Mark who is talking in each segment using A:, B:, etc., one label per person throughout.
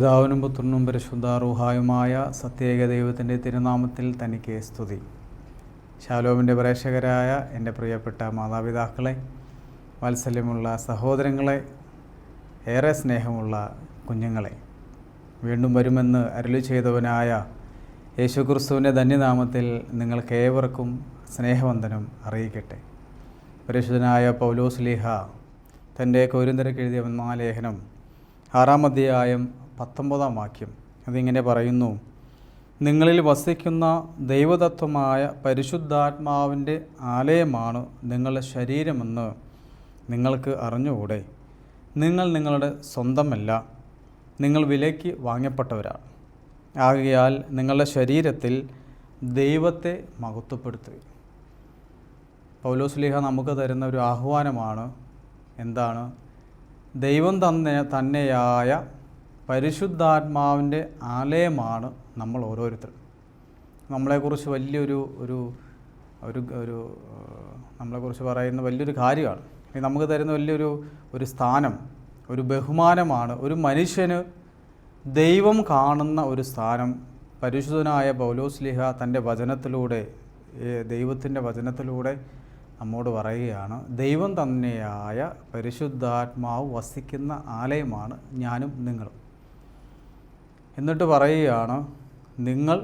A: പിതാവിനും പുത്രനും പരിശുദ്ധാറുഹായുമായ സത്യേക ദൈവത്തിന്റെ തിരുനാമത്തിൽ തനിക്ക് സ്തുതി. ശാലോമിന്റെ പ്രേക്ഷകരായ എന്റെ പ്രിയപ്പെട്ട മാതാപിതാക്കളെ വാത്സല്യമുള്ള സഹോദരങ്ങളെ ഏറെ സ്നേഹമുള്ള കുഞ്ഞുങ്ങളെ വീണ്ടും വരുമെന്ന് അരുളി ചെയ്തവനായ യേശുക്രിസ്തുവിന്റെ ധന്യനാമത്തിൽ നിങ്ങൾക്കേവർക്കും സ്നേഹവന്ദനം അറിയിക്കട്ടെ. പരിശുദ്ധനായ പൗലോസ് ലീഹ തന്റെ കോരിന്തരക്ക് എഴുതിയ ഒന്നാം ലേഖനം ആറാം അധ്യായം പത്തൊമ്പതാം വാക്യം. അതിങ്ങനെ പറയുന്നു നിങ്ങളിൽ വസിക്കുന്ന ദൈവതത്വമായ പരിശുദ്ധാത്മാവിന്റെ ആലയമാണ് നിങ്ങളുടെ ശരീരമെന്ന് നിങ്ങൾക്ക് അറിഞ്ഞുകൂടെ? നിങ്ങൾ നിങ്ങളുടെ സ്വന്തമല്ല നിങ്ങൾ വിലയ്ക്ക് വാങ്ങപ്പെട്ടവരാണ് ആകയാൽ നിങ്ങളുടെ ശരീരത്തിൽ ദൈവത്തെ മഹത്വപ്പെടുത്തുക. പൗലോസ്ലിഹ നമുക്ക് തരുന്ന ഒരു ആഹ്വാനമാണ് എന്താണ്? ദൈവം തന്നെ തന്നെയായ പരിശുദ്ധാത്മാവിന്റെ ആലയമാണ് നമ്മൾ ഓരോരുത്തർ നമ്മളെക്കുറിച്ച് വലിയൊരു ഒരു ഒരു ഒരു നമ്മളെക്കുറിച്ച് പറയുന്ന വലിയൊരു കാര്യമാണ്. നമുക്ക് തരുന്ന വലിയൊരു ഒരു സ്ഥാനം ഒരു ബഹുമാനമാണ് ഒരു മനുഷ്യന് ദൈവം കാണുന്ന ഒരു സ്ഥാനം. പരിശുദ്ധനായ പൗലോസ്ലിഹ തന്റെ വചനത്തിലൂടെ ദൈവത്തിന്റെ വചനത്തിലൂടെ നമ്മോട് പറയുകയാണ് ദൈവം തന്നെയായ പരിശുദ്ധാത്മാവ് വസിക്കുന്ന ആലയമാണ് ഞാനും നിങ്ങളും. എന്നിട്ട് പറയുകയാണ് നിങ്ങൾ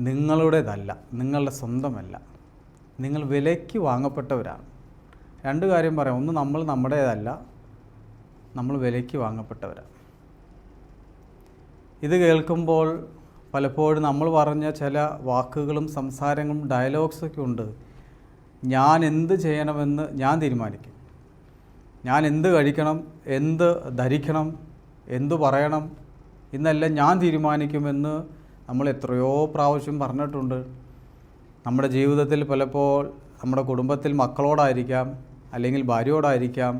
A: നിങ്ങളുടേതല്ല നിങ്ങളുടെ സ്വന്തമല്ല. നിങ്ങൾ വിലയ്ക്ക് വാങ്ങപ്പെട്ടവരാണ്. രണ്ട് കാര്യം പറയാം. ഒന്ന് നമ്മൾ നമ്മുടേതല്ല നമ്മൾ വിലയ്ക്ക് വാങ്ങപ്പെട്ടവരാണ് ഇത് കേൾക്കുമ്പോൾ പലപ്പോഴും നമ്മൾ പറഞ്ഞ ചില വാക്കുകളും സംസാരങ്ങളും ഡയലോഗ്സൊക്കെ ഉണ്ട്. ഞാൻ എന്ത് ചെയ്യണമെന്ന് ഞാൻ തീരുമാനിക്കും. ഞാൻ എന്ത് കഴിക്കണം എന്ത് ധരിക്കണം എന്തു പറയണം ഇന്നെല്ലാം ഞാൻ തീരുമാനിക്കുമെന്ന് നമ്മൾ എത്രയോ പ്രാവശ്യം പറഞ്ഞിട്ടുണ്ട്. നമ്മുടെ ജീവിതത്തിൽ പലപ്പോൾ നമ്മുടെ കുടുംബത്തിൽ മക്കളോടായിരിക്കാം അല്ലെങ്കിൽ ഭാര്യയോടായിരിക്കാം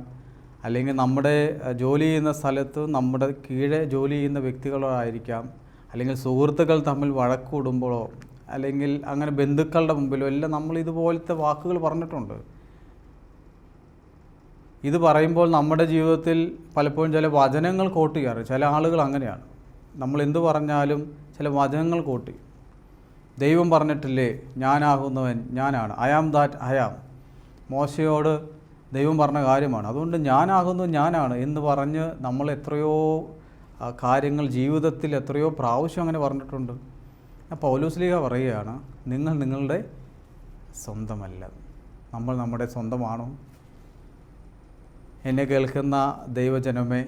A: അല്ലെങ്കിൽ നമ്മുടെ ജോലി ചെയ്യുന്ന സ്ഥലത്ത് നമ്മുടെ കീഴെ ജോലി ചെയ്യുന്ന വ്യക്തികളോടായിരിക്കാം അല്ലെങ്കിൽ സുഹൃത്തുക്കൾ തമ്മിൽ വഴക്കൂടുമ്പോഴോ അല്ലെങ്കിൽ അങ്ങനെ ബന്ധുക്കളുടെ മുമ്പിലോ എല്ലാം നമ്മൾ ഇതുപോലത്തെ വാക്കുകൾ പറഞ്ഞിട്ടുണ്ട്. ഇത് പറയുമ്പോൾ നമ്മുടെ ജീവിതത്തിൽ പലപ്പോഴും ചില വചനങ്ങൾ കോട്ട് ചെയ്യാറ്. ചില ആളുകൾ അങ്ങനെയാണ്. നമ്മൾ എന്തു പറഞ്ഞാലും ചില വചനങ്ങൾ കൂട്ടി. ദൈവം പറഞ്ഞിട്ടില്ലേ ഞാനാകുന്നവൻ ഞാനാണ്. I am that I am മോശയോട് ദൈവം പറഞ്ഞ കാര്യമാണ്. അതുകൊണ്ട് ഞാനാകുന്നത് ഞാനാണ് എന്ന് പറഞ്ഞ് നമ്മൾ എത്രയോ കാര്യങ്ങൾ ജീവിതത്തിൽ എത്രയോ പ്രാവശ്യം അങ്ങനെ പറഞ്ഞിട്ടുണ്ട്. പൗലോസ്ലീഹ പറയുകയാണ് നിങ്ങൾ നിങ്ങളുടെ സ്വന്തമല്ല. നമ്മൾ നമ്മുടെ സ്വന്തമാണോ? എന്നെ കേൾക്കുന്ന ദൈവജനമേ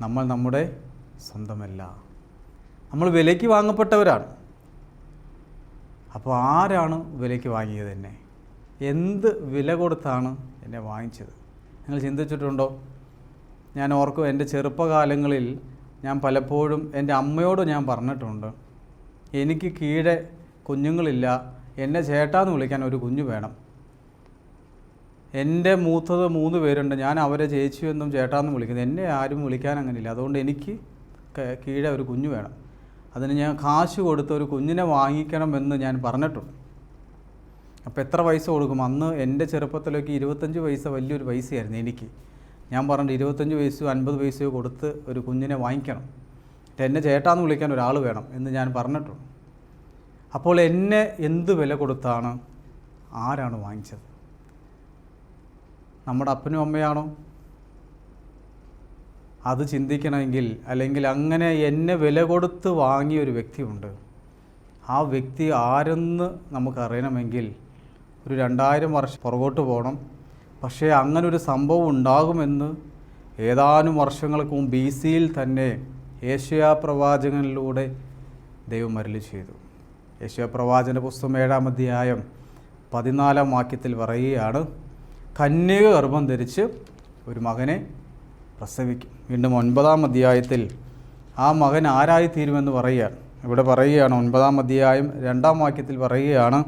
A: നമ്മൾ നമ്മുടെ സ്വന്തമല്ല. നമ്മൾ വിലയ്ക്ക് വാങ്ങപ്പെട്ടവരാണ്. അപ്പോൾ ആരാണ് വിലയ്ക്ക് വാങ്ങിയത് എന്നെ? എന്ത് വില കൊടുത്താണ് എന്നെ വാങ്ങിച്ചത്? നിങ്ങൾ ചിന്തിച്ചിട്ടുണ്ടോ? ഞാൻ ഓർക്കും എന്റെ ചെറുപ്പകാലങ്ങളിൽ ഞാൻ പലപ്പോഴും എന്റെ അമ്മയോട് ഞാൻ പറഞ്ഞിട്ടുണ്ട് എനിക്ക് കീഴെ കുഞ്ഞുങ്ങളില്ല എന്നെ ചേട്ടാന്ന് വിളിക്കാൻ ഒരു കുഞ്ഞു വേണം. എന്റെ മൂത്തത് മൂന്ന് പേരുണ്ട് ഞാൻ അവരെ ചേച്ചിയെന്നും ചേട്ടാന്നും വിളിക്കുന്നത് എന്നെ ആരും വിളിക്കാൻ അങ്ങനെയില്ല. അതുകൊണ്ട് എനിക്ക് കീഴെ ഒരു കുഞ്ഞു വേണം. അതിന് ഞാൻ കാശ് കൊടുത്ത് ഒരു കുഞ്ഞിനെ വാങ്ങിക്കണമെന്ന് ഞാൻ പറഞ്ഞിട്ടുണ്ട്. അപ്പോൾ എത്ര പൈസ കൊടുക്കും? അന്ന് എന്റെ ചെറുപ്പത്തിലൊക്കെ ഇരുപത്തഞ്ച് പൈസ വലിയൊരു പൈസയായിരുന്നു എനിക്ക്. ഞാൻ പറഞ്ഞിട്ട് ഇരുപത്തഞ്ച് പൈസയോ അൻപത് പൈസയോ കൊടുത്ത് ഒരു കുഞ്ഞിനെ വാങ്ങിക്കണം. എന്നെ ചേട്ടാന്ന് വിളിക്കാൻ ഒരാൾ വേണം എന്ന് ഞാൻ പറഞ്ഞിട്ടുണ്ട്. അപ്പോൾ എന്നെ എന്ത് വില കൊടുത്താണ്? ആരാണ് വാങ്ങിച്ചത്? നമ്മുടെ അപ്പനും അമ്മയാണോ? അത് ചിന്തിക്കണമെങ്കിൽ അല്ലെങ്കിൽ അങ്ങനെ എന്നെ വില കൊടുത്ത് വാങ്ങിയ ഒരു വ്യക്തിയുണ്ട്. ആ വ്യക്തി ആരെന്ന് നമുക്കറിയണമെങ്കിൽ ഒരു രണ്ടായിരം വർഷം പുറകോട്ട് പോകണം. പക്ഷേ അങ്ങനെ ഒരു സംഭവം ഉണ്ടാകുമെന്ന് ഏതാനും വർഷങ്ങൾക്ക് മുമ്പ് ബി സിയിൽ തന്നെ ഏഷ്യാ പ്രവാചകനിലൂടെ ദൈവം മരളി ചെയ്തു. ഏഷ്യാ പ്രവാചന പുസ്തകം ഏഴാം അധ്യായം പതിനാലാം വാക്യത്തിൽ പറയുകയാണ് കന്യക ഗർഭം ധരിച്ച് ഒരു മകനെ പ്രസവിക്കും. വീണ്ടും ഒൻപതാം അധ്യായത്തിൽ ആ മകൻ ആരായി തീരുമെന്ന് പറയുകയാണ് ഇവിടെ പറയുകയാണ് ഒൻപതാം അധ്യായം രണ്ടാം വാക്യത്തിൽ പറയുകയാണ്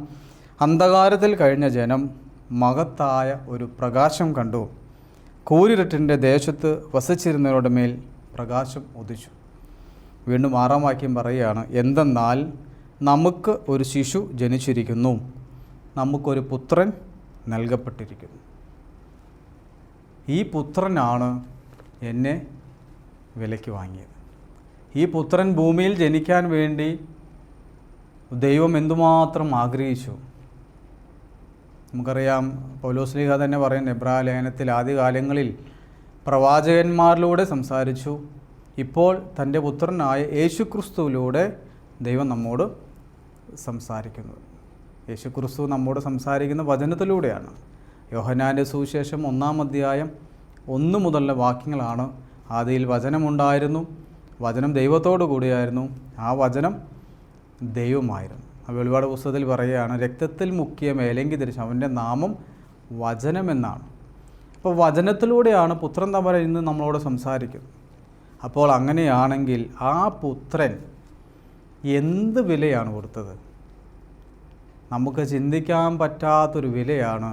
A: അന്ധകാരത്തിൽ കഴിഞ്ഞ ജനം മഹത്തായ ഒരു പ്രകാശം കണ്ടു. കൂരിരട്ടിന്റെ ദേശത്ത് വസിച്ചിരുന്നവരുടെ മേൽ പ്രകാശം ഉദിച്ചു. വീണ്ടും ആറാം വാക്യം പറയുകയാണ് എന്തെന്നാൽ നമുക്ക് ഒരു ശിശു ജനിച്ചിരിക്കുന്നു നമുക്കൊരു പുത്രൻ നൽകപ്പെട്ടിരിക്കുന്നു. ഈ പുത്രനാണ് എന്നെ വിലയ്ക്ക് വാങ്ങിയത്. ഈ പുത്രൻ ഭൂമിയിൽ ജനിക്കാൻ വേണ്ടി ദൈവം എന്തുമാത്രം ആഗ്രഹിച്ചു? നമുക്കറിയാം പൗലോസ്ലിഹ തന്നെ പറയുന്നു എബ്രാ ലേഖനത്തിൽ ആദ്യകാലങ്ങളിൽ പ്രവാചകന്മാരിലൂടെ സംസാരിച്ചു. ഇപ്പോൾ തന്റെ പുത്രനായ യേശുക്രിസ്തുവിലൂടെ ദൈവം നമ്മോട് സംസാരിക്കുന്നത് യേശുക്രിസ്തു നമ്മോട് സംസാരിക്കുന്ന വചനത്തിലൂടെയാണ്. യോഹനാന്റെ സുവിശേഷം ഒന്നാം അധ്യായം ഒന്ന് മുതലുള്ള വാക്യങ്ങളാണ്. ആദിയിൽ വചനമുണ്ടായിരുന്നു വചനം ദൈവത്തോടു കൂടിയായിരുന്നു ആ വചനം ദൈവമായിരുന്നു ആ വെളിപാട് പുസ്തകത്തിൽ പറയുകയാണ് രക്തത്തിൽ മുക്കിയ മേലെങ്കി തിരിച്ചു അവന്റെ നാമം വചനമെന്നാണ്. അപ്പോൾ വചനത്തിലൂടെയാണ് പുത്രൻ തമര ഇന്ന് നമ്മളോട് സംസാരിക്കുന്നത്. അപ്പോൾ അങ്ങനെയാണെങ്കിൽ ആ പുത്രൻ എന്ത് വിലയാണ് കൊടുത്തത്? നമുക്ക് ചിന്തിക്കാൻ പറ്റാത്തൊരു വിലയാണ്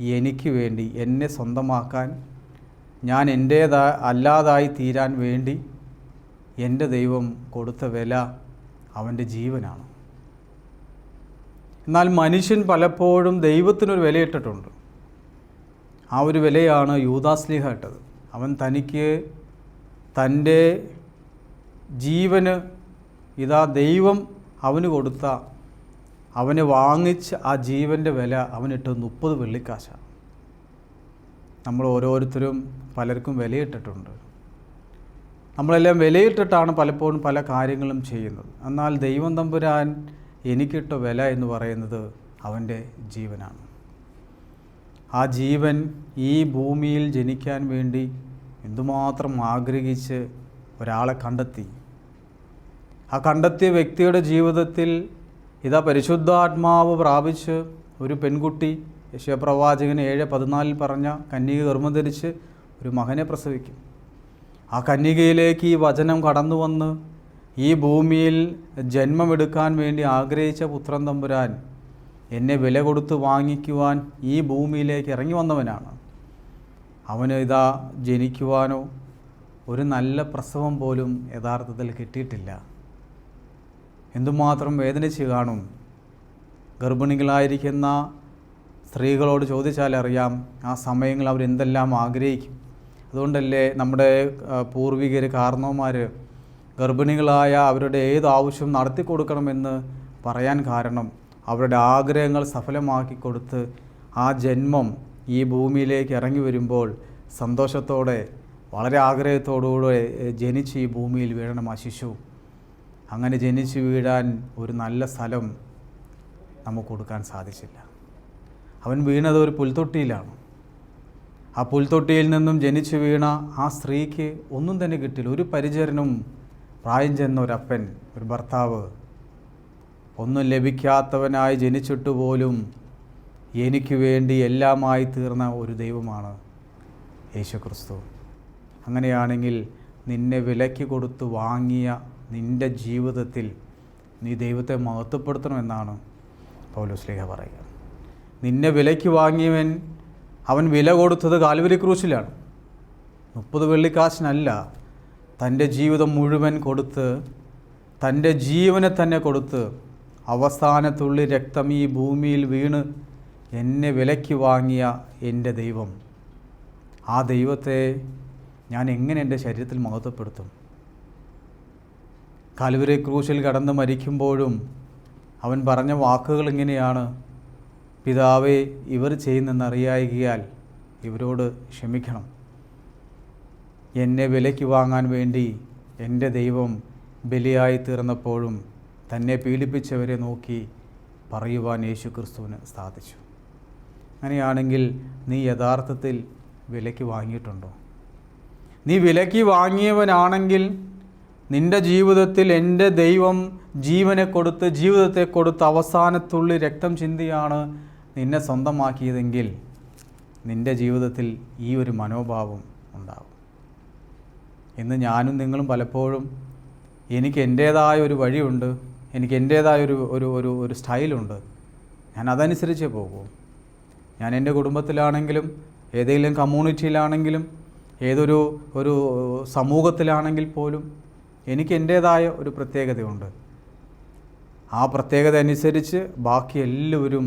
A: എനിക്ക് വേണ്ടി എന്നെ സ്വന്തമാക്കാൻ ഞാൻ എന്റേതാ അല്ലാതായി തീരാൻ വേണ്ടി എന്റെ ദൈവം കൊടുത്ത വില അവന്റെ ജീവനാണ്. എന്നാൽ മനുഷ്യൻ പലപ്പോഴും ദൈവത്തിനൊരു വിലയിട്ടിട്ടുണ്ട്. ആ ഒരു വിലയാണ് യൂദാസ്ലിഹ ഇട്ടത്. അവൻ തനിക്ക് തന്റെ ജീവന് ഇതാ ദൈവം അവന് കൊടുത്ത അവന് വാങ്ങിച്ച് ആ ജീവന്റെ വില അവനിട്ട് മുപ്പത് വെള്ളിക്കാശാണ് നമ്മൾ ഓരോരുത്തരും പലർക്കും വിലയിട്ടിട്ടുണ്ട്. നമ്മളെല്ലാം വിലയിട്ടിട്ടാണ് പലപ്പോഴും പല കാര്യങ്ങളും ചെയ്യുന്നത്. എന്നാൽ ദൈവം തമ്പുരാൻ എനിക്കിട്ട വില എന്ന് പറയുന്നത് അവന്റെ ജീവനാണ്. ആ ജീവൻ ഈ ഭൂമിയിൽ ജനിക്കാൻ വേണ്ടി എന്തുമാത്രം ആഗ്രഹിച്ച് ഒരാളെ കണ്ടെത്തി. ആ കണ്ടെത്തിയ വ്യക്തിയുടെ ജീവിതത്തിൽ ഇതാ പരിശുദ്ധാത്മാവ് പ്രാപിച്ച് ഒരു പെൺകുട്ടി യശയപ്രവാചകൻ ഏഴ് പതിനാലിൽ പറഞ്ഞ കന്യക ഗർഭം ധരിച്ച് ഒരു മകനെ പ്രസവിക്കും. ആ കന്യകയിലേക്ക് ഈ വചനം കടന്നു വന്ന് ഈ ഭൂമിയിൽ ജന്മമെടുക്കാൻ വേണ്ടി ആഗ്രഹിച്ച പുത്രൻ തമ്പുരാൻ എന്നെ വില കൊടുത്ത് വാങ്ങിക്കുവാൻ ഈ ഭൂമിയിലേക്ക് ഇറങ്ങി വന്നവനാണ്. അവന് ഇതാ ജനിക്കുവാനോ ഒരു നല്ല പ്രസവം പോലും യഥാർത്ഥത്തിൽ കിട്ടിയിട്ടില്ല. എന്തുമാത്രം വേദനിച്ച് കാണും? ഗർഭിണികളായിരിക്കുന്ന സ്ത്രീകളോട് ചോദിച്ചാൽ അറിയാം ആ സമയങ്ങൾ അവരെന്തെല്ലാം ആഗ്രഹിക്കും. അതുകൊണ്ടല്ലേ നമ്മുടെ പൂർവികർ കാരണവന്മാർ ഗർഭിണികളായ അവരുടെ ഏത് ആവശ്യവും നടത്തി കൊടുക്കണമെന്ന് പറയാൻ കാരണം അവരുടെ ആഗ്രഹങ്ങൾ സഫലമാക്കി കൊടുത്ത് ആ ജന്മം ഈ ഭൂമിയിലേക്ക് ഇറങ്ങി വരുമ്പോൾ സന്തോഷത്തോടെ വളരെ ആഗ്രഹത്തോടുകൂടെ ജനിച്ച് ഈ ഭൂമിയിൽ വീഴണം ആ ശിശു. അങ്ങനെ ജനിച്ചു വീഴാൻ ഒരു നല്ല സ്ഥലം നമുക്ക് കൊടുക്കാൻ സാധിച്ചില്ല. അവൻ വീണത് ഒരു പുൽത്തൊട്ടിയിലാണ് ആ പുൽത്തൊട്ടിയിൽ നിന്നും ജനിച്ചു വീണ ആ സ്ത്രീക്ക് ഒന്നും തന്നെ കിട്ടില്ല. ഒരു പരിചരനും പ്രായം ചെന്ന ഒരപ്പൻ ഒരു ഭർത്താവ് ഒന്നും ലഭിക്കാത്തവനായി ജനിച്ചിട്ട് പോലും എനിക്ക് വേണ്ടി എല്ലാമായി തീർന്ന ഒരു ദൈവമാണ് യേശുക്രിസ്തു. അങ്ങനെയാണെങ്കിൽ നിന്നെ വിലയ്ക്ക് കൊടുത്ത് വാങ്ങിയ നിന്റെ ജീവിതത്തിൽ നീ ദൈവത്തെ മഹത്വപ്പെടുത്തണമെന്നാണ് പൗലോസ്ലേഹ പറയുക. നിന്നെ വിലയ്ക്ക് വാങ്ങിയവൻ അവൻ വില കൊടുത്തത് കാൽവരി ക്രൂശിലാണ്. മുപ്പത് വെള്ളിക്കാശിനല്ല തന്റെ ജീവിതം മുഴുവൻ കൊടുത്ത് തന്റെ ജീവനെ തന്നെ കൊടുത്ത് അവസാനത്തുള്ളി രക്തം ഈ ഭൂമിയിൽ വീണ് എന്നെ വിലയ്ക്ക് വാങ്ങിയ എന്റെ ദൈവം. ആ ദൈവത്തെ ഞാൻ എങ്ങനെ എന്റെ ശരീരത്തിൽ മഹത്വപ്പെടുത്തും? കാൽവരി ക്രൂശിൽ കടന്ന് മരിക്കുമ്പോഴും അവൻ പറഞ്ഞ വാക്കുകൾ ഇങ്ങനെയാണ്. പിതാവേ ഇവർ ചെയ്യുന്നെന്നറിയായികയാൽ ഇവരോട് ക്ഷമിക്കണം. എന്നെ വിലയ്ക്ക് വാങ്ങാൻ വേണ്ടി എന്റെ ദൈവം ബലിയായി തീർന്നപ്പോഴും തന്നെ പീഡിപ്പിച്ചവരെ നോക്കി പറയുവാൻ യേശു ക്രിസ്തുവിന് സാധിച്ചു. അങ്ങനെയാണെങ്കിൽ നീ യഥാർത്ഥത്തിൽ വിലയ്ക്ക് വാങ്ങിയിട്ടുണ്ടോ? നീ വിലയ്ക്ക് വാങ്ങിയവനാണെങ്കിൽ നിന്റെ ജീവിതത്തിൽ എന്റെ ദൈവം ജീവനെ കൊടുത്ത് ജീവിതത്തെ കൊടുത്ത് അവസാനത്തുള്ളി രക്തം ചിന്തിയാണ് നിന്നെ സ്വന്തമാക്കിയതെങ്കിൽ നിന്റെ ജീവിതത്തിൽ ഈ ഒരു മനോഭാവം ഉണ്ടാകും ഇന്ന് ഞാനും നിങ്ങളും പലപ്പോഴും എനിക്ക് എന്റേതായ ഒരു വഴിയുണ്ട് എനിക്ക് എന്റേതായ ഒരു ഒരു ഒരു ഒരു സ്റ്റൈലുണ്ട്. ഞാൻ അതനുസരിച്ചേ പോകൂ. ഞാൻ എന്റെ കുടുംബത്തിലാണെങ്കിലും ഏതെങ്കിലും കമ്മ്യൂണിറ്റിയിലാണെങ്കിലും ഏതൊരു ഒരു സമൂഹത്തിലാണെങ്കിൽ പോലും എനിക്ക് എന്റേതായ ഒരു പ്രത്യേകതയുണ്ട്. ആ പ്രത്യേകത അനുസരിച്ച് ബാക്കി എല്ലാവരും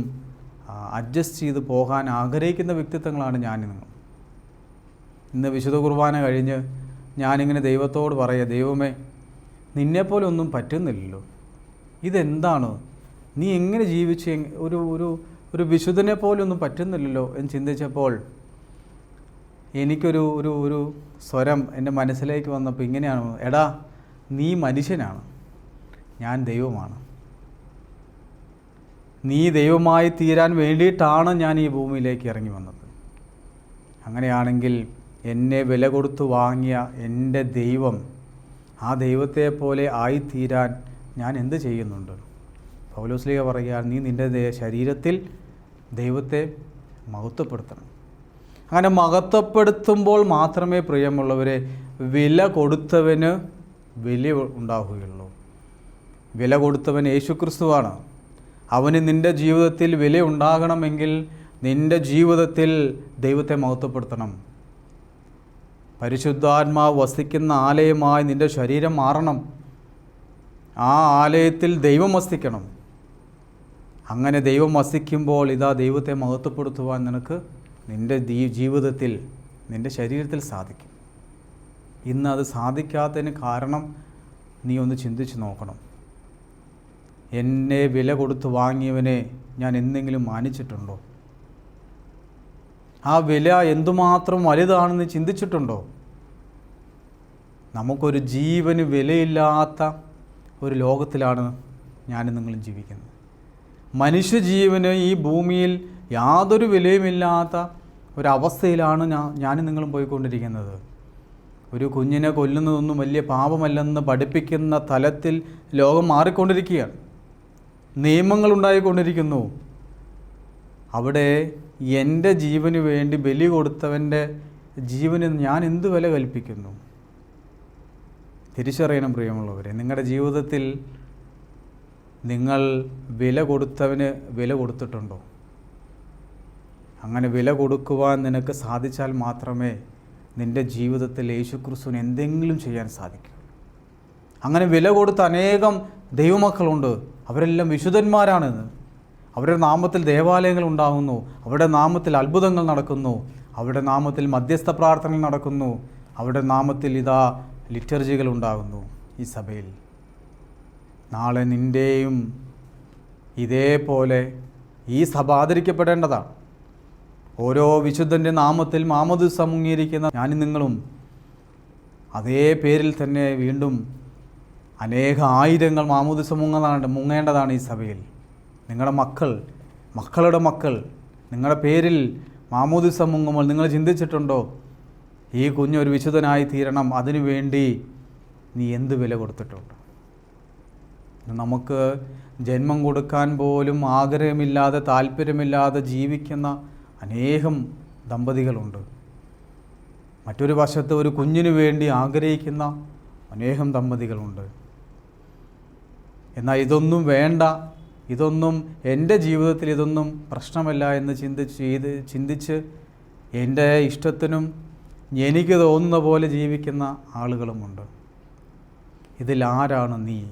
A: അഡ്ജസ്റ്റ് ചെയ്ത് പോകാൻ ആഗ്രഹിക്കുന്ന വ്യക്തിത്വങ്ങളാണ് ഞാൻ നിങ്ങൾ ഇന്ന് വിശുദ്ധ കുർബാന കഴിഞ്ഞ് ഞാനിങ്ങനെ ദൈവത്തോട് പറയുക ദൈവമേ നിന്നെപ്പോലെ ഒന്നും പറ്റുന്നില്ലല്ലോ. ഇതെന്താണ്? നീ എങ്ങനെ ജീവിച്ച് ഒരു ഒരു ഒരു വിശുദ്ധനെ പോലെ ഒന്നും പറ്റുന്നില്ലല്ലോ? എന്ന് ചിന്തിച്ചപ്പോൾ എനിക്കൊരു ഒരു ഒരു സ്വരം എന്റെ മനസ്സിലേക്ക് വന്നപ്പോൾ ഇങ്ങനെയാണ് എടാ നീ മനുഷ്യനാണ്. ഞാൻ ദൈവമാണ്. നീ ദൈവമായി തീരാൻ വേണ്ടിയിട്ടാണ് ഞാൻ ഈ ഭൂമിയിലേക്ക് ഇറങ്ങി വന്നത്. അങ്ങനെയാണെങ്കിൽ എന്നെ വില കൊടുത്തു വാങ്ങിയ എന്റെ ദൈവം ആ ദൈവത്തെ പോലെ ആയിത്തീരാൻ ഞാൻ എന്ത് ചെയ്യുന്നുണ്ട്? പൗലോസ്ലിക പറയുക നീ നിന്റെ ശരീരത്തിൽ ദൈവത്തെ മഹത്വപ്പെടുത്തണം. അങ്ങനെ മഹത്വപ്പെടുത്തുമ്പോൾ മാത്രമേ പ്രിയമുള്ളവരെ വില കൊടുത്തവന് വില ഉണ്ടാവുകയുള്ളൂ. വില കൊടുത്തവൻ യേശുക്രിസ്തുവാണ്. അവന് നിന്റെ ജീവിതത്തിൽ വില ഉണ്ടാകണമെങ്കിൽ നിന്റെ ജീവിതത്തിൽ ദൈവത്തെ മഹത്വപ്പെടുത്തണം. പരിശുദ്ധാത്മാവ് വസിക്കുന്ന ആലയമായി നിന്റെ ശരീരം മാറണം. ആ ആലയത്തിൽ ദൈവം വസിക്കണം. അങ്ങനെ ദൈവം വസിക്കുമ്പോൾ ഇതാ ദൈവത്തെ മഹത്വപ്പെടുത്തുവാൻ നിനക്ക് നിന്റെ ജീവിതത്തിൽ നിന്റെ ശരീരത്തിൽ സാധിക്കും. ഇന്ന് അത് സാധിക്കാത്തതിന് കാരണം നീ ഒന്ന് ചിന്തിച്ച് നോക്കണം. എന്നെ വില കൊടുത്ത് വാങ്ങിയവനെ ഞാൻ എന്തെങ്കിലും മാനിച്ചിട്ടുണ്ടോ? ആ വില എന്തുമാത്രം വലുതാണെന്ന് ചിന്തിച്ചിട്ടുണ്ടോ? നമുക്കൊരു ജീവന് വിലയില്ലാത്ത ഒരു ലോകത്തിലാണ് ഞാനും നിങ്ങളും ജീവിക്കുന്നത്. മനുഷ്യജീവന് ഈ ഭൂമിയിൽ യാതൊരു വിലയുമില്ലാത്ത ഒരവസ്ഥയിലാണ് ഞാൻ ഞാനും നിങ്ങളും പോയിക്കൊണ്ടിരിക്കുന്നത്. ഒരു കുഞ്ഞിനെ കൊല്ലുന്നതൊന്നും വലിയ പാപമല്ലെന്ന് പഠിപ്പിക്കുന്ന തലത്തിൽ ലോകം മാറിക്കൊണ്ടിരിക്കുകയാണ്. നിയമങ്ങൾ ഉണ്ടായിക്കൊണ്ടിരിക്കുന്നു. അവിടെ എന്റെ ജീവന് വേണ്ടി ബലി കൊടുത്തവന്റെ ജീവന് ഞാൻ എന്ത് വില കൽപ്പിക്കുന്നു? തിരിച്ചറിയണം പ്രിയമുള്ളവരെ നിങ്ങളുടെ ജീവിതത്തിൽ നിങ്ങൾ വില കൊടുത്തവന് വില കൊടുത്തിട്ടുണ്ടോ? അങ്ങനെ വില കൊടുക്കുവാൻ നിനക്ക് സാധിച്ചാൽ മാത്രമേ നിന്റെ ജീവിതത്തിൽ യേശുക്രിസ്തുവിന് എന്തെങ്കിലും ചെയ്യാൻ സാധിക്കും. അങ്ങനെ വില കൊടുത്ത അനേകം ദൈവമക്കളുണ്ട്. അവരെല്ലാം വിശുദ്ധന്മാരാണെന്ന്. അവരുടെ നാമത്തിൽ ദേവാലയങ്ങൾ ഉണ്ടാകുന്നു അവരുടെ നാമത്തിൽ അത്ഭുതങ്ങൾ നടക്കുന്നു. അവരുടെ നാമത്തിൽ മധ്യസ്ഥ പ്രാർത്ഥനകൾ നടക്കുന്നു. അവരുടെ നാമത്തിൽ ഇതാ ലിറ്റർജികൾ ഉണ്ടാകുന്നു ഈ സഭയിൽ. നാളെ നിന്റെയും ഇതേപോലെ ഈ സഭ ആദരിക്കപ്പെടേണ്ടതാണ്. ഓരോ വിശുദ്ധന്റെ നാമത്തിൽ മാമത് മുങ്ങിയിരിക്കുന്ന ഞാനും നിങ്ങളും അതേ പേരിൽ തന്നെ വീണ്ടും അനേക ആയിരങ്ങൾ മാമോദിസ മുങ്ങതാണ് മുങ്ങേണ്ടതാണ് ഈ സഭയിൽ. നിങ്ങളുടെ മക്കൾ മക്കളുടെ മക്കൾ നിങ്ങളുടെ പേരിൽ മാമോദിസ മുങ്ങുമ്പോൾ നിങ്ങൾ ചിന്തിച്ചിട്ടുണ്ടോ? ഈ കുഞ്ഞൊരു വിശുദ്ധനായി തീരണം അതിനു വേണ്ടി നീ എന്ത് വില കൊടുത്തിട്ടുണ്ട്? നമുക്ക് ജന്മം കൊടുക്കാൻ പോലും ആഗ്രഹമില്ലാതെ താല്പര്യമില്ലാതെ ജീവിക്കുന്ന അനേകം ദമ്പതികളുണ്ട്. മറ്റൊരു വശത്ത് ഒരു കുഞ്ഞിനു വേണ്ടി ആഗ്രഹിക്കുന്ന അനേകം ദമ്പതികളുണ്ട്. എന്നാൽ ഇതൊന്നും വേണ്ട. ഇതൊന്നും എന്റെ ജീവിതത്തിൽ ഇതൊന്നും പ്രശ്നമല്ല എന്ന് ചിന്തിച്ച് ചെയ്ത് ചിന്തിച്ച് എന്റെ ഇഷ്ടത്തിനും എനിക്ക് തോന്നുന്ന പോലെ ജീവിക്കുന്ന ആളുകളുമുണ്ട്. ഇതിലാരാണ് നീ?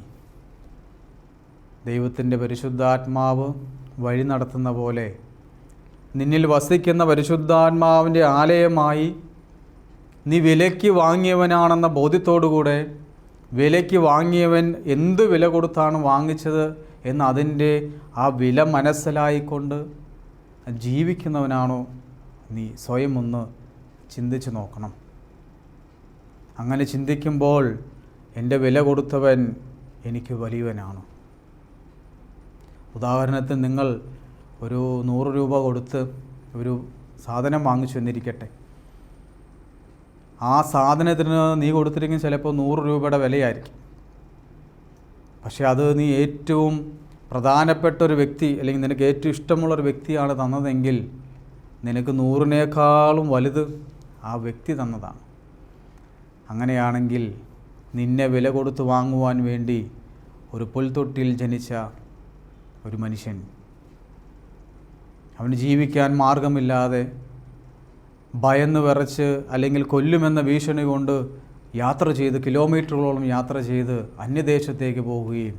A: ദൈവത്തിന്റെ പരിശുദ്ധാത്മാവ് വഴി നടത്തുന്ന പോലെ നിന്നിൽ വസിക്കുന്ന പരിശുദ്ധാത്മാവിന്റെ ആലയമായി നീ വിലയ്ക്ക് വാങ്ങിയവനാണെന്ന ബോധ്യത്തോടുകൂടെ വിലയ്ക്ക് വാങ്ങിയവൻ എന്ത് വില കൊടുത്താണ് വാങ്ങിച്ചത് എന്ന് അതിന്റെ ആ വില മനസ്സിലായിക്കൊണ്ട് ജീവിക്കുന്നവനാണോ നീ സ്വയം ഒന്ന് ചിന്തിച്ച് നോക്കണം. അങ്ങനെ ചിന്തിക്കുമ്പോൾ എന്റെ വില കൊടുത്തവൻ എനിക്ക് വലിയവനാണ്. ഉദാഹരണത്തിന് നിങ്ങൾ ഒരു നൂറ് രൂപ കൊടുത്ത് ഒരു സാധനം വാങ്ങിച്ചു എന്നിരിക്കട്ടെ. ആ സാധനത്തിന് നീ കൊടുത്തിരിക്കുന്ന ചിലപ്പോൾ നൂറ് രൂപയുടെ വിലയായിരിക്കും. പക്ഷേ അത് നീ ഏറ്റവും പ്രധാനപ്പെട്ട ഒരു വ്യക്തി അല്ലെങ്കിൽ നിനക്ക് ഏറ്റവും ഇഷ്ടമുള്ള ഒരു വ്യക്തിയാണ് തന്നതെങ്കിൽ നിനക്ക് നൂറിനേക്കാളും വലുത് ആ വ്യക്തി തന്നതാണ്. അങ്ങനെയാണെങ്കിൽ നിന്നെ വില കൊടുത്ത് വാങ്ങുവാൻ വേണ്ടി ഒരു പുൽത്തൊട്ടിയിൽ ജനിച്ച ഒരു മനുഷ്യൻ അവന് ജീവിക്കാൻ മാർഗമില്ലാതെ ഭയന്ന് വിറച്ച് അല്ലെങ്കിൽ കൊല്ലുമെന്ന ഭീഷണി കൊണ്ട് യാത്ര ചെയ്ത് കിലോമീറ്ററുകളോളം യാത്ര ചെയ്ത് അന്യദേശത്തേക്ക് പോവുകയും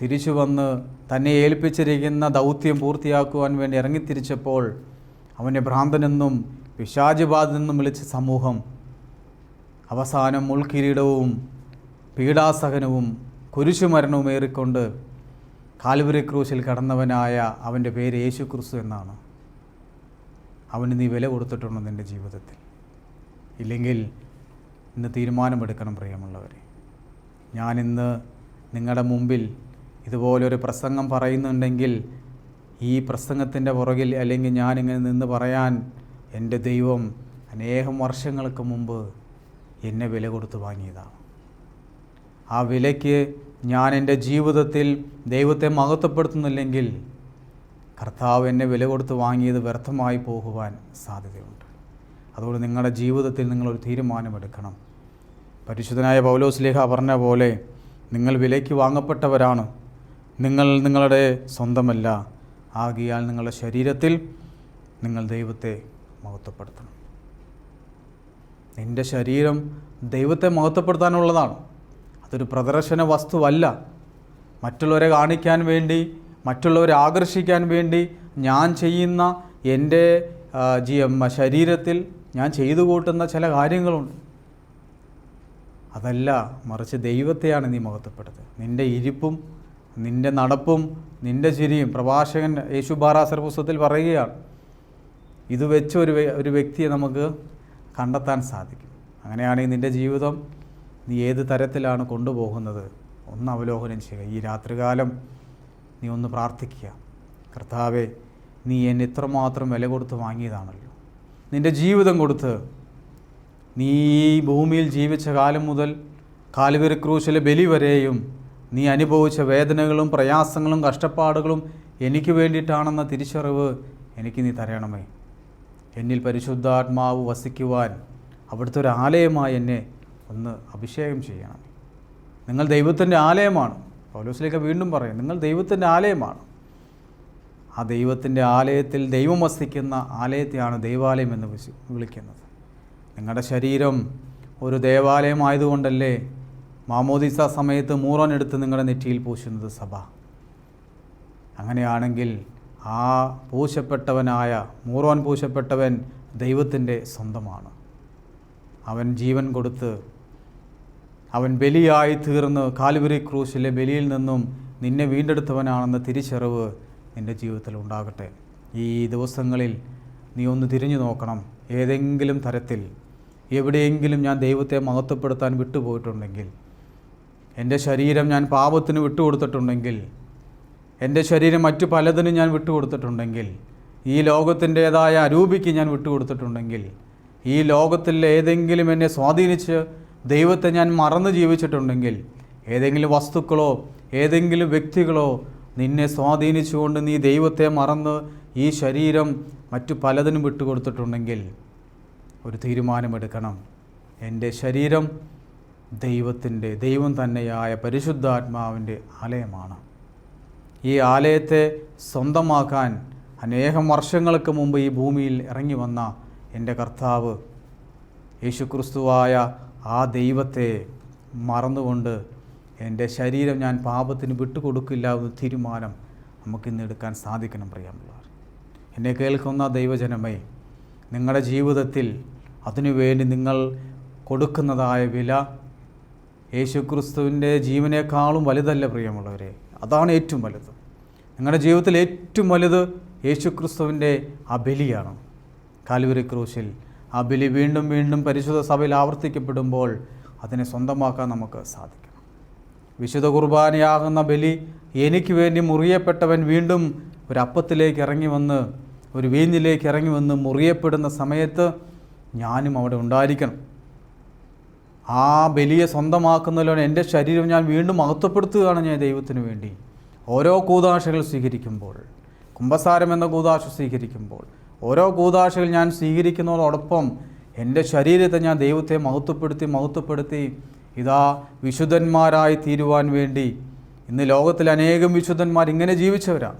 A: തിരിച്ചു വന്ന് തന്നെ ഏൽപ്പിച്ചിരിക്കുന്ന ദൗത്യം പൂർത്തിയാക്കുവാൻ വേണ്ടി ഇറങ്ങിത്തിരിച്ചപ്പോൾ അവനെ ഭ്രാന്തനെന്നും പിശാചുബാധനെന്നും വിളിച്ച സമൂഹം അവസാനം മുൾക്കിരീടവും പീഡാസഹനവും കുരിശുമരണവും ഏറിക്കൊണ്ട് കാൽവരി ക്രൂശിൽ കടന്നവനായ അവന്റെ പേര് യേശു ക്രിസ്തു എന്നാണ്. അവന് നീ വില കൊടുത്തിട്ടുണ്ട് നിന്റെ ജീവിതത്തിൽ? ഇല്ലെങ്കിൽ ഇന്ന് തീരുമാനമെടുക്കണം പ്രിയമുള്ളവരെ. ഞാനിന്ന് നിങ്ങളുടെ മുമ്പിൽ ഇതുപോലൊരു പ്രസംഗം പറയുന്നുണ്ടെങ്കിൽ ഈ പ്രസംഗത്തിന്റെ പുറകിൽ അല്ലെങ്കിൽ ഞാനിങ്ങനെ നിന്ന് പറയാൻ എന്റെ ദൈവം അനേകം വർഷങ്ങൾക്ക് മുമ്പ് എന്നെ വില കൊടുത്ത് വാങ്ങിയതാണ്. ആ വിലയ്ക്ക് ഞാൻ എന്റെ ജീവിതത്തിൽ ദൈവത്തെ മഹത്വപ്പെടുത്തുന്നില്ലെങ്കിൽ കർത്താവ് എന്നെ വില കൊടുത്ത് വാങ്ങിയത് വ്യർത്ഥമായി പോകുവാൻ സാധ്യതയുണ്ട്. അതുകൊണ്ട് നിങ്ങളുടെ ജീവിതത്തിൽ നിങ്ങളൊരു തീരുമാനമെടുക്കണം. പരിശുദ്ധനായ പൗലോസ്ലേഹ പറഞ്ഞ പോലെ നിങ്ങൾ വിലയ്ക്ക് വാങ്ങപ്പെട്ടവരാണ്. നിങ്ങൾ നിങ്ങളുടെ സ്വന്തമല്ല. ആകിയാൽ നിങ്ങളുടെ ശരീരത്തിൽ നിങ്ങൾ ദൈവത്തെ മഹത്വപ്പെടുത്തണം. നിന്റെ ശരീരം ദൈവത്തെ മഹത്വപ്പെടുത്താനുള്ളതാണ്. അതൊരു പ്രദർശന വസ്തുവല്ല. മറ്റുള്ളവരെ കാണിക്കാൻ വേണ്ടി മറ്റുള്ളവരെ ആകർഷിക്കാൻ വേണ്ടി ഞാൻ ചെയ്യുന്ന എന്റെ ശരീരത്തിൽ ഞാൻ ചെയ്തു കൂട്ടുന്ന ചില കാര്യങ്ങളുണ്ട്. അതല്ല മറിച്ച് ദൈവത്തെയാണ് നീ മഹത്വപ്പെടുത്തുക നിന്റെ ഇരിപ്പും നിന്റെ നടപ്പും നിന്റെ ചിരിയും പ്രഭാഷകൻ യേശു ബാറാസർ പുസ്തകത്തിൽ പറയുകയാണ്. ഇത് വെച്ച് ഒരു ഒരു വ്യക്തിയെ നമുക്ക് കണ്ടെത്താൻ സാധിക്കും. അങ്ങനെയാണെങ്കിൽ നിന്റെ ജീവിതം നീ ഏത് തരത്തിലാണ് കൊണ്ടുപോകുന്നത്? ഒന്ന് അവലോകനം ചെയ്യുക. ഈ രാത്രികാലം നീ ഒന്ന് പ്രാർത്ഥിക്കുക. കർത്താവെ നീ എന്നെ ഇത്രമാത്രം വില കൊടുത്ത് വാങ്ങിയതാണല്ലോ. നിന്റെ ജീവിതം കൊടുത്ത് നീ ഈ ഭൂമിയിൽ ജീവിച്ച കാലം മുതൽ കാലുവരി ക്രൂശിലെ ബലി വരെയും നീ അനുഭവിച്ച വേദനകളും പ്രയാസങ്ങളും കഷ്ടപ്പാടുകളും എനിക്ക് വേണ്ടിയിട്ടാണെന്ന തിരിച്ചറിവ് എനിക്ക് നീ തരണമേ. എന്നിൽ പരിശുദ്ധാത്മാവ് വസിക്കുവാൻ അവിടുത്തെ ഒരു ആലയമായി എന്നെ ഒന്ന് അഭിഷേകം ചെയ്യണം. നിങ്ങൾ ദൈവത്തിന്റെ ആലയമാണ്. പൗലോസിലേക്ക് വീണ്ടും പറയും നിങ്ങൾ ദൈവത്തിന്റെ ആലയമാണ്. ആ ദൈവത്തിന്റെ ആലയത്തിൽ ദൈവം വസിക്കുന്ന ആലയത്തെയാണ് ദൈവാലയം എന്ന് വിളിക്കുന്നത്. നിങ്ങളുടെ ശരീരം ഒരു ദേവാലയമായതുകൊണ്ടല്ലേ മാമോദിസ സമയത്ത് മൂറോൻ എടുത്ത് നിങ്ങളുടെ നെറ്റിയിൽ പൂശുന്നത് സഭ? അങ്ങനെയാണെങ്കിൽ ആ പൂശപ്പെട്ടവനായ മൂറോൻ പൂശപ്പെട്ടവൻ ദൈവത്തിന്റെ സ്വന്തമാണ്. അവൻ ജീവൻ കൊടുത്ത് അവൻ ബലിയായി തീർന്ന് കാലുവരി ക്രൂശിലെ ബലിയിൽ നിന്നും നിന്നെ വീണ്ടെടുത്തവനാണെന്ന തിരിച്ചറിവ് നിന്റെ ജീവിതത്തിൽ ഉണ്ടാകട്ടെ. ഈ ദിവസങ്ങളിൽ നീ ഒന്ന് തിരിഞ്ഞു നോക്കണം. ഏതെങ്കിലും തരത്തിൽ എവിടെയെങ്കിലും ഞാൻ ദൈവത്തെ മഹത്വപ്പെടുത്താൻ വിട്ടുപോയിട്ടുണ്ടെങ്കിൽ എന്റെ ശരീരം ഞാൻ പാപത്തിന് വിട്ടുകൊടുത്തിട്ടുണ്ടെങ്കിൽ എന്റെ ശരീരം മറ്റു പലതിനും ഞാൻ വിട്ടുകൊടുത്തിട്ടുണ്ടെങ്കിൽ ഈ ലോകത്തിന്റേതായ അരൂപിക്ക് ഞാൻ വിട്ടുകൊടുത്തിട്ടുണ്ടെങ്കിൽ ഈ ലോകത്തിൽ ഏതെങ്കിലും എന്നെ സ്വാധീനിച്ച് ദൈവത്തെ ഞാൻ മറന്ന് ജീവിച്ചിട്ടുണ്ടെങ്കിൽ ഏതെങ്കിലും വസ്തുക്കളോ ഏതെങ്കിലും വ്യക്തികളോ നിന്നെ സ്വാധീനിച്ചുകൊണ്ട് നീ ദൈവത്തെ മറന്ന് ഈ ശരീരം മറ്റു പലതിനും വിട്ടുകൊടുത്തിട്ടുണ്ടെങ്കിൽ ഒരു തീരുമാനമെടുക്കണം. എന്റെ ശരീരം ദൈവത്തിന്റെ ദൈവം തന്നെയായ പരിശുദ്ധാത്മാവിന്റെ ആലയമാണ്. ഈ ആലയത്തെ സ്വന്തമാക്കാൻ അനേകം വർഷങ്ങൾക്ക് മുമ്പ് ഈ ഭൂമിയിൽ ഇറങ്ങി വന്ന എന്റെ കർത്താവ് യേശുക്രിസ്തുവായ ആ ദൈവത്തെ മറന്നുകൊണ്ട് എന്റെ ശരീരം ഞാൻ പാപത്തിന് വിട്ടുകൊടുക്കില്ല എന്ന തീരുമാനം നമുക്കിന്ന് എടുക്കാൻ സാധിക്കണം പ്രിയമുള്ളവർ. എന്നെ കേൾക്കുന്ന ദൈവജനമേ നിങ്ങളുടെ ജീവിതത്തിൽ അതിനുവേണ്ടി നിങ്ങൾ കൊടുക്കുന്നതായ വില യേശുക്രിസ്തുവിന്റെ ജീവനേക്കാളും വലുതല്ല പ്രിയമുള്ളവരെ. അതാണ് ഏറ്റവും വലുത്. നിങ്ങളുടെ ജീവിതത്തിൽ ഏറ്റവും വലുത് യേശുക്രിസ്തുവിന്റെ ആ ബലിയാണ്. കാലുവരി ക്രൂശിൽ ആ ബലി വീണ്ടും വീണ്ടും പരിശുദ്ധ സഭയിൽ ആവർത്തിക്കപ്പെടുമ്പോൾ അതിനെ സ്വന്തമാക്കാൻ നമുക്ക് സാധിക്കണം വിശുദ്ധ കുർബാനയാകുന്ന ബലി എനിക്ക് വേണ്ടി മുറിയപ്പെട്ടവൻ വീണ്ടും ഒരു അപ്പത്തിലേക്ക് ഇറങ്ങി വന്ന് ഒരു വീഞ്ഞിലേക്ക് ഇറങ്ങി വന്ന് മുറിയപ്പെടുന്ന സമയത്ത് ഞാനും അവിടെ ഉണ്ടായിരിക്കണം. ആ ബലിയെ സ്വന്തമാക്കുന്നതിലൂടെ എന്റെ ശരീരം ഞാൻ വീണ്ടും മഹത്വപ്പെടുത്തുകയാണ് ഞാൻ ദൈവത്തിന് വേണ്ടി. ഓരോ കൂതാശകൾ സ്വീകരിക്കുമ്പോൾ കുംഭസാരം എന്ന കൂതാശ സ്വീകരിക്കുമ്പോൾ ഓരോ കൂതാശകൾ ഞാൻ സ്വീകരിക്കുന്നതോടൊപ്പം എന്റെ ശരീരത്തെ ഞാൻ ദൈവത്തെ മഹത്വപ്പെടുത്തി മഹത്വപ്പെടുത്തി ഇതാ വിശുദ്ധന്മാരായി തീരുവാൻ വേണ്ടി. ഇന്ന് ലോകത്തിൽ അനേകം വിശുദ്ധന്മാർ ഇങ്ങനെ ജീവിച്ചവരാണ്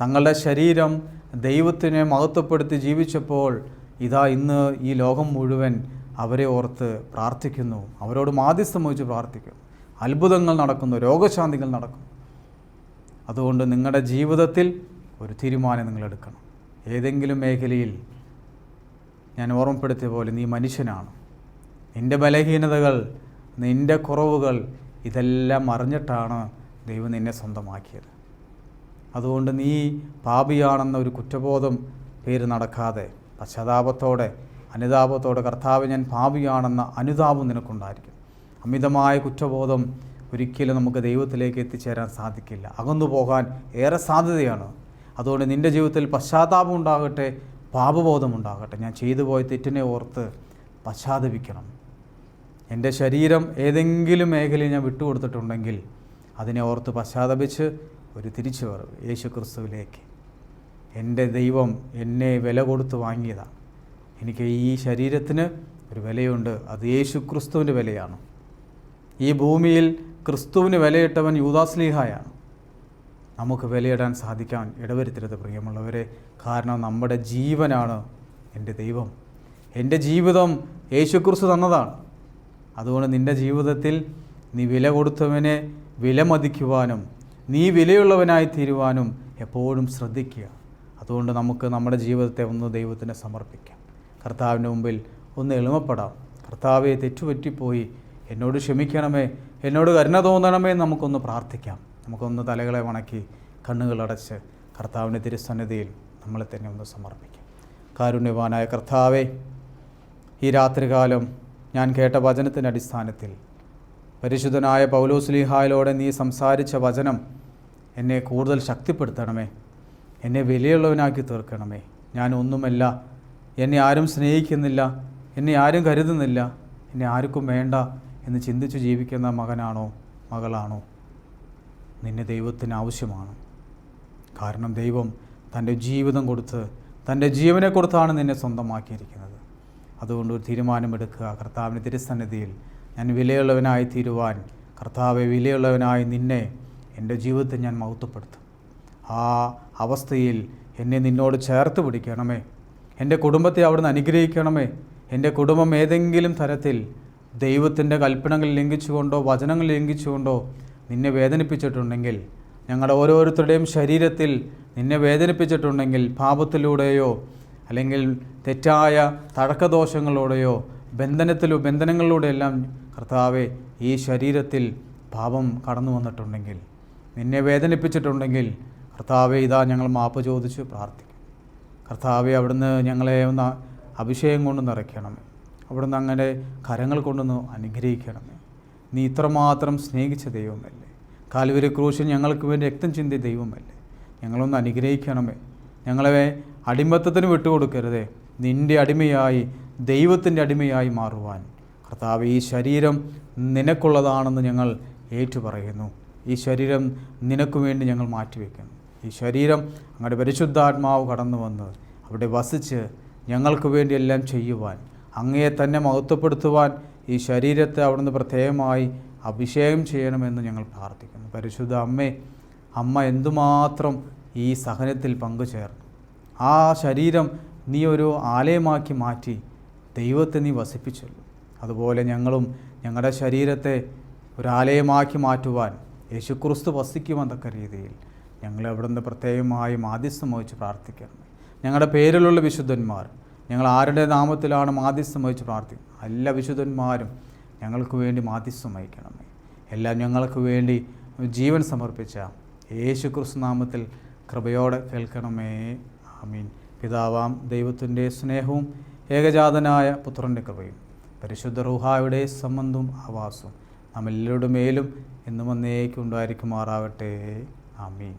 A: തങ്ങളുടെ ശരീരം ദൈവത്തിനെ മഹത്വപ്പെടുത്തി ജീവിച്ചപ്പോൾ ഇതാ ഇന്ന് ഈ ലോകം മുഴുവൻ അവരെ ഓർത്ത് പ്രാർത്ഥിക്കുന്നു. അവരോട് മാധ്യസ്ഥം വഹിച്ച് പ്രാർത്ഥിക്കുന്നു അത്ഭുതങ്ങൾ നടക്കുന്നു രോഗശാന്തികൾ നടക്കുന്നു. അതുകൊണ്ട് നിങ്ങളുടെ ജീവിതത്തിൽ ഒരു തീരുമാനം നിങ്ങൾ എടുക്കണം. ഏതെങ്കിലും മേഖലയിൽ ഞാൻ ഓർമ്മപ്പെടുത്തിയ പോലെ നീ മനുഷ്യനാണ്. നിന്റെ ബലഹീനതകൾ നിന്റെ കുറവുകൾ ഇതെല്ലാം അറിഞ്ഞിട്ടാണ് ദൈവം നിന്നെ സ്വന്തമാക്കിയത്. അതുകൊണ്ട് നീ പാപിയാണെന്ന ഒരു കുറ്റബോധം പേര് നടക്കാതെ പശ്ചാത്താപത്തോടെ അനുതാപത്തോടെ കർത്താവ് ഞാൻ പാപിയാണെന്ന അനുതാപം നിനക്കുണ്ടായിരിക്കും. അമിതമായ കുറ്റബോധം ഒരിക്കലും നമുക്ക് ദൈവത്തിലേക്ക് എത്തിച്ചേരാൻ സാധിക്കില്ല. അകന്നു പോകാൻ ഏറെ സാധ്യതയാണ്. അതുകൊണ്ട് നിന്റെ ജീവിതത്തിൽ പശ്ചാത്താപം ഉണ്ടാകട്ടെ പാപബോധം ഉണ്ടാകട്ടെ. ഞാൻ ചെയ്തു പോയ തെറ്റിനെ ഓർത്ത് പശ്ചാത്തപിക്കണം. എന്റെ ശരീരം ഏതെങ്കിലും മേഖലയിൽ ഞാൻ വിട്ടുകൊടുത്തിട്ടുണ്ടെങ്കിൽ അതിനെ ഓർത്ത് പശ്ചാത്തപിച്ച് ഒരു തിരിച്ചു വരവ്. യേശു ക്രിസ്തുവിലേക്ക് എന്റെ ദൈവം എന്നെ വില കൊടുത്ത് വാങ്ങിയതാണ് എനിക്ക് ഈ ശരീരത്തിന് ഒരു വിലയുണ്ട്. അത് യേശു ക്രിസ്തുവിന്റെ വിലയാണ്. ഈ ഭൂമിയിൽ ക്രിസ്തുവിന് വിലയിട്ടവൻ യൂദാസ്ലീഹായാണ് നമുക്ക് വിലയിടാൻ സാധിക്കാൻ ഇടവരുത്തരുത് പ്രിയമുള്ളവരെ. കാരണം നമ്മുടെ ജീവനാണ് എന്റെ ദൈവം. എന്റെ ജീവിതം യേശുക്രിസ്തു തന്നതാണ്. അതുകൊണ്ട് നിന്റെ ജീവിതത്തിൽ നീ വില കൊടുത്തവനെ വിലമതിക്കുവാനും നീ വിലയുള്ളവനായി തീരുവാനും എപ്പോഴും ശ്രദ്ധിക്കുക. അതുകൊണ്ട് നമുക്ക് നമ്മുടെ ജീവിതത്തെ ഒന്ന് ദൈവത്തിന് സമർപ്പിക്കാം. കർത്താവിന്റെ മുമ്പിൽ ഒന്ന് എളിമപ്പെടാം. കർത്താവെ തെറ്റുപറ്റിപ്പോയി. എന്നോട് ക്ഷമിക്കണമേ. എന്നോട് കരുണ തോന്നണമേ നമുക്കൊന്ന് പ്രാർത്ഥിക്കാം. നമുക്കൊന്ന് തലകളെ വണക്കി കണ്ണുകളടച്ച് കർത്താവിന്റെ തിരുസന്നിധിയിൽ നമ്മളെ തന്നെ ഒന്ന് സമർപ്പിക്കാം. കാരുണ്യവാനായ കർത്താവെ ഈ രാത്രികാലം ഞാൻ കേട്ട വചനത്തിന്റെ അടിസ്ഥാനത്തിൽ പരിശുദ്ധനായ പൗലോസ്ലിഹായിലൂടെ നീ സംസാരിച്ച വചനം എന്നെ കൂടുതൽ ശക്തിപ്പെടുത്തണമേ എന്നെ വിലയുള്ളവനാക്കി തീർക്കണമേ. ഞാൻ ഒന്നുമല്ല എന്നെ ആരും സ്നേഹിക്കുന്നില്ല എന്നെ ആരും കരുതുന്നില്ല എന്നെ ആർക്കും വേണ്ട എന്ന് ചിന്തിച്ച് ജീവിക്കുന്ന മകനാണോ മകളാണോ? നിന്നെ ദൈവത്തിന് ആവശ്യമാണ്. കാരണം ദൈവം തന്റെ ജീവിതം കൊടുത്ത് തന്റെ ജീവനെ കൊടുത്താണ് നിന്നെ സ്വന്തമാക്കിയിരിക്കുന്നത്. അതുകൊണ്ട് ഒരു തീരുമാനമെടുക്കുക. കർത്താവിന്റെ തിരുസന്നിധിയിൽ ഞാൻ വിലയുള്ളവനായി തീരുവാൻ കർത്താവെ വിലയുള്ളവനായി നിന്നെ എന്റെ ജീവിതത്തെ ഞാൻ മഹത്വപ്പെടുത്തും. ആ അവസ്ഥയിൽ എന്നെ നിന്നോട് ചേർത്ത് പിടിക്കണമേ. എന്റെ കുടുംബത്തെ അവിടുന്ന് അനുഗ്രഹിക്കണമേ. എന്റെ കുടുംബം ഏതെങ്കിലും തരത്തിൽ ദൈവത്തിന്റെ കൽപ്പനകൾ ലംഘിച്ചുകൊണ്ടോ വചനങ്ങൾ ലംഘിച്ചുകൊണ്ടോ നിന്നെ വേദനിപ്പിച്ചിട്ടുണ്ടെങ്കിൽ ഞങ്ങളുടെ ഓരോരുത്തരുടെയും ശരീരത്തിൽ നിന്നെ വേദനിപ്പിച്ചിട്ടുണ്ടെങ്കിൽ പാപത്തിലൂടെയോ അല്ലെങ്കിൽ തെറ്റായ തഴക്കദോഷങ്ങളോടെയോ ബന്ധനത്തിലോ ബന്ധനങ്ങളിലൂടെയെല്ലാം കർത്താവെ ഈ ശരീരത്തിൽ പാപം കടന്നു വന്നിട്ടുണ്ടെങ്കിൽ നിന്നെ വേദനിപ്പിച്ചിട്ടുണ്ടെങ്കിൽ കർത്താവെ ഇതാ ഞങ്ങൾ മാപ്പ് ചോദിച്ച് പ്രാർത്ഥിക്കും. കർത്താവെ അവിടുന്ന് ഞങ്ങളെ ഒന്ന് അഭിഷേകം കൊണ്ട് നിറയ്ക്കണമേ. അവിടുന്ന് അങ്ങനെ കരങ്ങൾ കൊണ്ടൊന്ന് അനുഗ്രഹിക്കണമേ. നീ ഇത്രമാത്രം സ്നേഹിച്ച ദൈവമല്ലേ? കാൽവരി ക്രൂശിൽ ഞങ്ങൾക്ക് വേണ്ടി രക്തം ചിന്തിയ ദൈവമല്ലേ? ഞങ്ങളൊന്ന് അനുഗ്രഹിക്കണമേ. ഞങ്ങളെ അടിമത്തത്തിന് വിട്ടുകൊടുക്കരുതേ. നിന്റെ അടിമയായി ദൈവത്തിന്റെ അടിമയായി മാറുവാൻ. കർത്താവ് ഈ ശരീരം നിനക്കുള്ളതാണെന്ന് ഞങ്ങൾ ഏറ്റുപറയുന്നു. ഈ ശരീരം നിനക്ക് വേണ്ടി ഞങ്ങൾ മാറ്റിവെക്കുന്നു. ഈ ശരീരം അങ്ങയുടെ പരിശുദ്ധാത്മാവ് കടന്നു വന്ന് അവിടെ വസിച്ച് ഞങ്ങൾക്ക് വേണ്ടി എല്ലാം ചെയ്യുവാൻ അങ്ങയെ തന്നെ മഹത്വപ്പെടുത്തുവാൻ ഈ ശരീരത്തെ അവിടുന്ന് പ്രത്യേകമായി അഭിഷേകം ചെയ്യണമെന്ന് ഞങ്ങൾ പ്രാർത്ഥിക്കുന്നു. പരിശുദ്ധ അമ്മേ അമ്മ എന്തുമാത്രം ഈ സഹനത്തിൽ പങ്കുചേർന്നു. ആ ശരീരം നീ ഒരു ആലയമാക്കി മാറ്റി ദൈവത്തെ നീ വസിപ്പിച്ചല്ലോ. അതുപോലെ ഞങ്ങളും ഞങ്ങളുടെ ശരീരത്തെ ഒരാലയമാക്കി മാറ്റുവാൻ യേശുക്രിസ്തു വസിക്കുമെന്നൊക്കെ രീതിയിൽ ഞങ്ങൾ അവിടുന്ന് പ്രത്യേകമായി മാധ്യസ്ഥം വഹിച്ച് പ്രാർത്ഥിക്കണം ഞങ്ങളുടെ പേരിലുള്ള വിശുദ്ധന്മാർ ഞങ്ങൾ ആരുടെ നാമത്തിലാണ് മാധ്യസ്ഥം വഹിച്ച് പ്രാർത്ഥിക്കുന്നത്? എല്ലാ വിശുദ്ധന്മാരും ഞങ്ങൾക്ക് വേണ്ടി മാധ്യസ്ഥം വഹിക്കണമേ എല്ലാം ഞങ്ങൾക്ക് വേണ്ടി ജീവൻ സമർപ്പിച്ച യേശു നാമത്തിൽ കൃപയോടെ കേൾക്കണമേ. ആമീൻ. പിതാവാം ദൈവത്തിന്റെ സ്നേഹവും ഏകജാതനായ പുത്രന്റെ കൃപയും പരിശുദ്ധ റുഹായുടെ സംബന്ധവും ആവാസവും നമ്മെല്ലാവരുടെ മേലും എന്നും എന്നേക്കും ഉണ്ടായിരിക്കുമാറാകട്ടെ ആമീൻ.